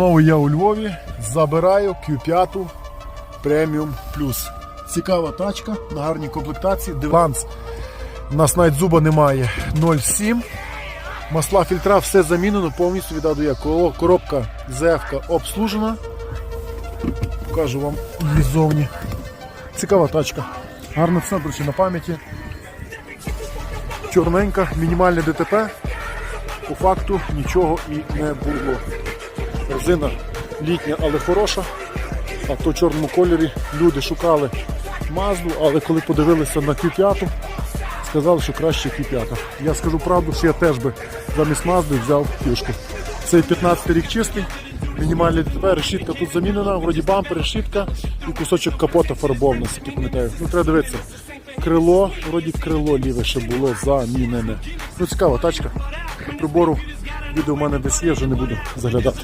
Знову я у Львові забираю Q5 Premium Plus. Цікава тачка на гарній комплектації. Диванс. У нас навіть зуба немає 0,7. Масла фільтра все замінено, повністю віддав я. Коробка ZF обслужена. Покажу вам ззовні. Цікава тачка. Гарна ціна, на пам'яті. Чорненька, мінімальне ДТП. По факту нічого і не було. Резина літня, але хороша. А то в чорному кольорі люди шукали мазду, але коли подивилися на Q5, сказали, що краще Q5. Я скажу правду, що я теж би замість мазди взяв пішку. Цей 15 рік чистий, мінімальний ДТП, решітка тут замінена, вроді бампер, решітка і кусочок капота фарбовний, який пам'ятаю. Ну треба дивитися. Крило, вроді крило ліве ще було замінене. Ну цікава тачка. Прибору відео в мене десь є, вже не буду заглядати.